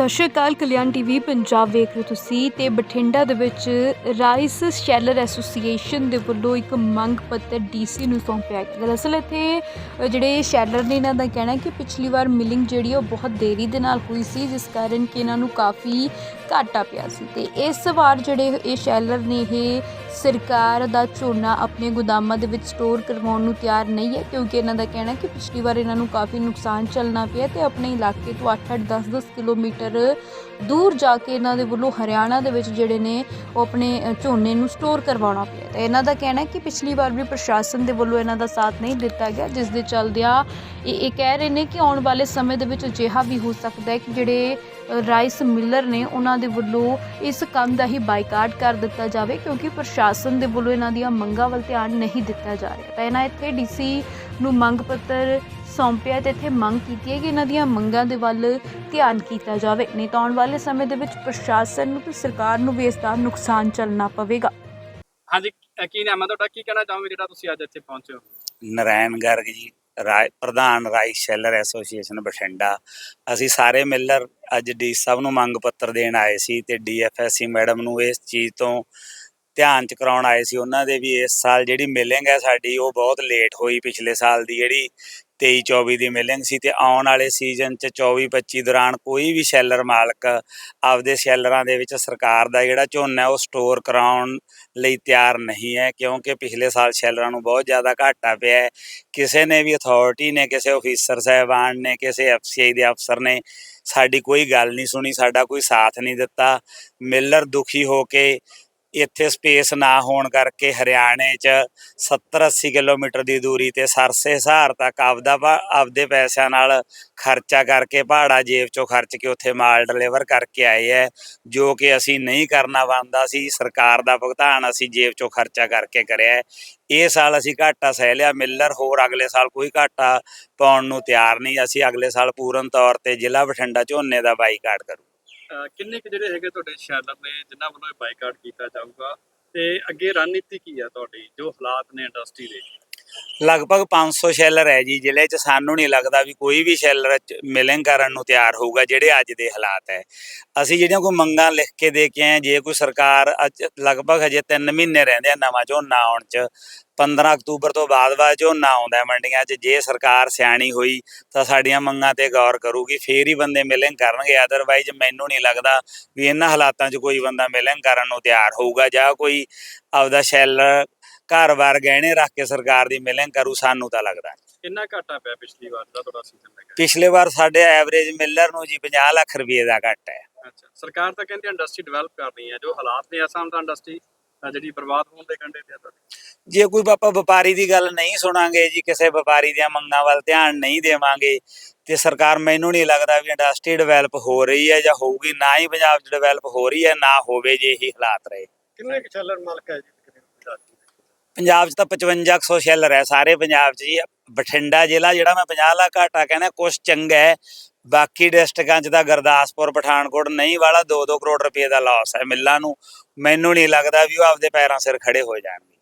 ਸਤਿ ਸ਼੍ਰੀ ਅਕਾਲ, ਕਲਿਆਣ ਟੀਵੀ, ਪੰਜਾਬ ਵੇਖ ਰਹੇ ਹੋ ਤੁਸੀਂ ਤੇ ਬਠਿੰਡਾ ਦੇ ਵਿੱਚ ਰਾਈਸ ਸ਼ੈਲਰ ਐਸੋਸੀਏਸ਼ਨ ਦੇ ਵੱਲੋਂ ਇੱਕ ਮੰਗ ਪੱਤਰ ਡੀਸੀ ਨੂੰ ਸੌਂਪਿਆ ਗਿਆ। ਦਰਅਸਲ ਇੱਥੇ ਜਿਹੜੇ ਸ਼ੈਲਰ ਨੇ ਇਹਨਾਂ ਦਾ ਕਹਿਣਾ ਕਿ ਪਿਛਲੀ ਵਾਰ ਮਿਲਿੰਗ ਜਿਹੜੀ ਉਹ ਬਹੁਤ ਦੇਰੀ ਦੇ ਨਾਲ ਹੋਈ ਸੀ, ਜਿਸ ਕਾਰਨ ਕਿ ਇਹਨਾਂ ਨੂੰ ਕਾਫੀ ਘਾਟਾ ਪਿਆ ਸੀ। ਤੇ ਇਸ ਵਾਰ ਜਿਹੜੇ ਇਹ ਸ਼ੈਲਰ ਨੇ, ਇਹ ਸਰਕਾਰ ਦਾ ਝੋਨਾ ਆਪਣੇ ਗੋਦਾਮਾਂ ਦੇ ਵਿੱਚ ਸਟੋਰ ਕਰਵਾਉਣ ਨੂੰ ਤਿਆਰ ਨਹੀਂ ਹੈ, ਕਿਉਂਕਿ ਇਹਨਾਂ ਦਾ ਕਹਿਣਾ ਕਿ ਪਿਛਲੀ ਵਾਰ ਇਹਨਾਂ ਨੂੰ ਕਾਫੀ ਨੁਕਸਾਨ ਚੱਲਣਾ ਪਿਆ ਤੇ ਆਪਣੇ ਇਲਾਕੇ ਤੋਂ 8-8 10-10 ਕਿਲੋਮੀਟਰ ਦੂਰ ਜਾ ਕੇ ਇਹਨਾਂ ਦੇ ਵੱਲੋਂ ਹਰਿਆਣਾ ਦੇ ਵਿੱਚ ਜਿਹੜੇ ਨੇ ਉਹ ਆਪਣੇ ਝੋਨੇ ਨੂੰ ਸਟੋਰ ਕਰਵਾਉਣਾ ਪਿਆ। ਤੇ ਇਹਨਾਂ ਦਾ ਕਹਿਣਾ ਹੈ ਕਿ ਪਿਛਲੀ ਵਾਰ ਵੀ ਪ੍ਰਸ਼ਾਸਨ ਦੇ ਵੱਲੋਂ ਇਹਨਾਂ ਦਾ ਸਾਥ ਨਹੀਂ ਦਿੱਤਾ ਗਿਆ, ਜਿਸ ਦੇ ਚੱਲਦਿਆਂ ਇਹ ਇਹ ਕਹਿ ਰਹੇ ਨੇ ਕਿ ਆਉਣ ਵਾਲੇ ਸਮੇਂ ਦੇ ਵਿੱਚ ਅਜਿਹਾ ਵੀ ਹੋ ਸਕਦਾ ਹੈ ਕਿ ਜਿਹੜੇ ਰਾਈਸ ਮਿਲਰ ਨੇ ਉਹਨਾਂ ਦੇ ਵੱਲੋਂ ਇਸ ਕੰਮ ਦਾ ਹੀ ਬਾਈਕਾਟ ਕਰ ਦਿੱਤਾ ਜਾਵੇ, ਕਿਉਂਕਿ ਪ੍ਰਸ਼ਾਸਨ ਦੇ ਵੱਲੋਂ ਇਹਨਾਂ ਦੀਆਂ ਮੰਗਾਂ ਵੱਲ ਧਿਆਨ ਨਹੀਂ ਦਿੱਤਾ ਜਾ ਰਿਹਾ। ਤਾਂ ਇਹਨਾਂ ਇੱਥੇ ਡੀਸੀ ਨੂੰ ਮੰਗ ਪੱਤਰ ਸੌਂਪਿਆ ਤੇ ਇੱਥੇ ਮੰਗ ਕੀਤੀ ਹੈ ਕਿ ਇਹਨਾਂ ਦੀਆਂ ਮੰਗਾਂ ਦੇ ਵੱਲ ਧਿਆਨ ਕੀਤਾ ਜਾਵੇ। ਨਹੀਂ ਤਾਂ ਆਉਣ ਵਾਲੇ ਸਮੇਂ ਦੇ ਵਿੱਚ ਪ੍ਰਸ਼ਾਸਨ ਨੂੰ ਤੇ ਸਰਕਾਰ ਨੂੰ ਵੀ ਇਸ ਦਾ ਨੁਕਸਾਨ ਚੱਲਣਾ ਪਵੇਗਾ। ਹਾਂਜੀ ਕੀ ਨਾਮ ਹੈ ਤੁਹਾਡਾ? ਕੀ ਕਹਿਣਾ ਚਾਹੋਗੇ ਜਿਹੜਾ ਤੁਸੀਂ ਅੱਜ ਇੱਥੇ ਪਹੁੰਚੇ ਹੋ? ਨਰੈਣ ਗਰਗ ਜੀ ਰਾਏ ਪ੍ਰਧਾਨ ਰਾਈਸ ਸ਼ੈਲਰ ਐਸੋਸੀਏਸ਼ਨ ਬਠਿੰਡਾ। ਅਸੀਂ ਸਾਰੇ ਮਿਲਰ ਅੱਜ ਡੀ ਸਾਹਿਬ ਨੂੰ ਮੰਗ ਪੱਤਰ ਦੇਣ ਆਏ ਸੀ ਤੇ ਡੀਐਫਐਸਸੀ ਮੈਡਮ ਨੂੰ ਇਸ ਚੀਜ਼ ਤੋਂ ਧਿਆਨ ਚ ਕਰਾਉਣ ਆਏ ਸੀ ਉਹਨਾਂ ਦੇ ਵੀ ਇਸ ਸਾਲ ਜਿਹੜੀ ਮਿਲਿੰਗ ਹੈ ਸਾਡੀ ਉਹ ਬਹੁਤ ਲੇਟ ਹੋਈ ਪਿਛਲੇ ਸਾਲ ਦੀ ਜਿਹੜੀ 23 24 ਦੀ ਮਿਲਿੰਗ ਸੀ ਤੇ ਆਉਣ ਵਾਲੇ ਸੀਜ਼ਨ ਚ 24 25 ਦੌਰਾਨ ਕੋਈ ਵੀ ਸ਼ੈਲਰ ਮਾਲਕ ਆਪਦੇ ਸ਼ੈਲਰਾਂ ਦੇ ਵਿੱਚ ਸਰਕਾਰ ਦਾ ਜਿਹੜਾ ਝੋਨਾ ਉਹ ਸਟੋਰ ਕਰਾਉਣ ਲਈ ਤਿਆਰ ਨਹੀਂ ਹੈ, ਕਿਉਂਕਿ ਪਿਛਲੇ ਸਾਲ ਸ਼ੈਲਰਾਂ ਨੂੰ ਬਹੁਤ ਜ਼ਿਆਦਾ ਘਾਟਾ ਪਿਆ ਹੈ। ਕਿਸੇ ਨੇ ਵੀ ਅਥਾਰਟੀ ਨੇ, ਕਿਸੇ ਅਫੀਸਰ ਸਾਹਿਬਾਨ ਨੇ, ਕਿਸੇ ਐਫਸੀਆਈ ਦੇ ਅਫਸਰ ਨੇ ਸਾਡੀ ਕੋਈ ਗੱਲ ਨਹੀਂ ਸੁਣੀ, ਸਾਡਾ ਕੋਈ ਸਾਥ ਨਹੀਂ ਦਿੱਤਾ। ਮਿਲਰ ਦੁਖੀ ਹੋ ਕੇ ਇੱਥੇ ਸਪੇਸ ਨਾ ਹੋਣ ਕਰਕੇ ਹਰਿਆਣੇ 'ਚ 70 80 ਕਿਲੋਮੀਟਰ ਦੀ ਦੂਰੀ ਤੇ ਸਰਸੇ ਸਹਾਰ ਤੱਕ ਆਪਦਾ ਭਾ- ਆਪਦੇ ਪੈਸਿਆਂ ਨਾਲ ਖਰਚਾ ਕਰਕੇ ਪਹਾੜਾ ਜੇਬ 'ਚੋਂ ਖਰਚ ਕੇ ਉੱਥੇ ਮਾਲ ਡਿਲੀਵਰ ਕਰਕੇ ਆਏ ਹੈ ਜੋ ਕਿ ਅਸੀਂ ਨਹੀਂ ਕਰਨਾ ਬਣਦਾ ਸੀ, ਸਰਕਾਰ ਦਾ ਭੁਗਤਾਨ ਅਸੀਂ ਜੇਬ 'ਚੋਂ ਖਰਚਾ ਕਰਕੇ ਕਰਿਆ ਇਹ ਸਾਲ ਅਸੀਂ ਘਾਟਾ ਸਹਿ ਲਿਆ, ਮਿਲਰ ਹੋਰ ਅਗਲੇ ਸਾਲ ਕੋਈ ਘਾਟਾ ਪਾਉਣ ਨੂੰ ਤਿਆਰ ਨਹੀਂ, ਅਸੀਂ ਅਗਲੇ ਸਾਲ ਪੂਰਨ ਤੌਰ ਤੇ ਜ਼ਿਲ੍ਹਾ ਬਠਿੰਡਾ ਝੋਨੇ ਦਾ ਬਾਈਕਾਟ ਕਰੂ ਕਿੰਨੇ ਕੁ ਜਿਹੜੇ ਹੈਗੇ ਤੁਹਾਡੇ ਸ਼ੈਲਰ ਨੇ ਜਿਨ੍ਹਾਂ ਵੱਲੋਂ ਇਹ ਬਾਈਕਾਟ ਕੀਤਾ ਜਾਊਗਾ ਤੇ ਅੱਗੇ ਰਣਨੀਤੀ ਕੀ ਹੈ ਤੁਹਾਡੀ, ਜੋ ਹਾਲਾਤ ਨੇ ਇੰਡਸਟਰੀ ਦੇ? ਲਗਭਗ 500 ਸ਼ੈਲਰ ਹੈ ਜੀ, ਜ਼ਿਲ੍ਹੇ 'ਚ ਸਾਨੂੰ ਨਹੀਂ ਲੱਗਦਾ ਵੀ ਕੋਈ ਵੀ ਸ਼ੈਲਰ ਮਿਲਿੰਗ ਕਰਨ ਨੂੰ ਤਿਆਰ ਹੋਊਗਾ, ਜਿਹੜੇ ਅੱਜ ਦੇ ਹਾਲਾਤ ਹੈ। ਅਸੀਂ ਜਿਹੜੀਆਂ ਕੋਈ ਮੰਗਾਂ ਲਿਖ ਕੇ ਦੇ ਕੇ ਆਏ ਜੇ ਕੋਈ ਸਰਕਾਰ ਅੱਜ ਲਗਭਗ ਹਜੇ 3 ਮਹੀਨੇ ਰਹਿੰਦੇ ਆ ਨਵਾਂ ਝੋਨਾ ਆਉਣ 'ਚ 15 ਅਕਤੂਬਰ ਤੋਂ ਬਾਅਦ ਬਾਅਦ ਝੋਨਾ ਆਉਂਦਾ ਮੰਡੀਆਂ 'ਚ, ਜੇ ਸਰਕਾਰ ਸਿਆਣੀ ਹੋਈ ਤਾਂ ਸਾਡੀਆਂ ਮੰਗਾਂ ਤੇ ਗੌਰ ਕਰੂਗੀ, ਫੇਰ ਹੀ ਬੰਦੇ ਮਿਲਿੰਗ ਕਰਨਗੇ। ਅਦਰਵਾਈਜ਼ ਮੈਨੂੰ ਨਹੀਂ ਲੱਗਦਾ ਵੀ ਇਹਨਾਂ ਹਾਲਾਤਾਂ 'ਚ ਕੋਈ ਬੰਦਾ ਮਿਲਿੰਗ ਕਰਨ ਨੂੰ ਤਿਆਰ ਹੋਊਗਾ ਜਾਂ ਕੋਈ ਆਪਦਾ ਸ਼ੈਲਰ ਘਰ-ਬਾਰ ਗਹਿਣੇ ਰੱਖ ਕੇ ਸਰਕਾਰ ਦੀ ਮਿਲਿੰਗ ਕਰੂ ਸਾਨੂੰ ਤਾਂ ਲੱਗਦਾ। ਕਿੰਨਾ ਘਾਟਾ ਪਿਆ ਪਿਛਲੀ ਵਾਰ ਦਾ ਤੁਹਾਡਾ ਸੀਜ਼ਨ ਲੱਗਾ ਪਿਛਲੇ ਵਾਰ ਸਾਡੇ ਐਵਰੇਜ ਮਿਲਰ ਨੂੰ ਜੀ 50 ਲੱਖ ਰੁਪਏ ਦਾ ਘੱਟ ਹੈ। ਅੱਛਾ ਸਰਕਾਰ ਤਾਂ ਕਹਿੰਦੀ ਇੰਡਸਟਰੀ ਡਿਵੈਲਪ ਕਰਨੀ ਹੈ ਜੋ ਹਾਲਾਤ ਨੇ ਅਸਾਮ ਦਾ ਇੰਡਸਟਰੀ ਜਿਹੜੀ ਬਰਬਾਦ ਹੋਣ ਦੇ ਕੰਢੇ ਤੇ ਆ ਤੁਹਾਡੀ। ਜੇ ਕੋਈ ਆਪਾਂ ਵਪਾਰੀ ਦੀ ਗੱਲ ਨਹੀਂ ਸੁਣਾਂਗੇ ਜੀ ਕਿਸੇ ਵਪਾਰੀ ਦੀਆਂ ਮੰਗਾਂ ਵੱਲ ਧਿਆਨ ਨਹੀਂ ਦੇਵਾਂਗੇ ਤੇ ਸਰਕਾਰ ਮੈਨੂੰ ਨਹੀਂ ਲੱਗਦਾ ਵੀ ਇੰਡਸਟਰੀ ਡਿਵੈਲਪ ਹੋ ਰਹੀ ਹੈ ਜਾਂ ਹੋਊਗੀ ਨਾ ਹੀ ਪੰਜਾਬ 'ਚ ਡਿਵੈਲਪ ਹੋ ਰਹੀ ਹੈ ਨਾ ਹੋਵੇ ਜੇ ਇਹੀ ਹਾਲਾਤ ਰਹੇ। ਕਿੰਨੇ ਕੁ ਸ਼ੈਲਰ ਮਾਲਕ ਹੈ ਜੀ? ਪੰਜਾਬ 'ਚ ਤਾਂ 5500 ਸ਼ੈਲਰ ਹੈ ਸਾਰੇ ਪੰਜਾਬ 'ਚ ਜੀ। ਬਠਿੰਡਾ ਜ਼ਿਲ੍ਹਾ ਜਿਹੜਾ ਮੈਂ 50 ਲੱਖ ਘਾਟਾ ਕਹਿੰਦਾ, ਕੁਛ ਚੰਗਾ ਹੈ। ਬਾਕੀ ਡਿਸਟ੍ਰਿਕਾਂ 'ਚ ਤਾਂ ਗੁਰਦਾਸਪੁਰ, ਪਠਾਨਕੋਟ ਨਹੀਂ ਵਾਲਾ 2-2 ਕਰੋੜ ਰੁਪਏ ਦਾ ਲਾਸ ਹੈ ਮਿੱਲਾਂ ਨੂੰ। ਮੈਨੂੰ ਨਹੀਂ ਲੱਗਦਾ ਵੀ ਉਹ ਆਪਦੇ ਪੈਰਾਂ ਸਿਰ ਖੜੇ ਹੋ ਜਾਣਗੇ।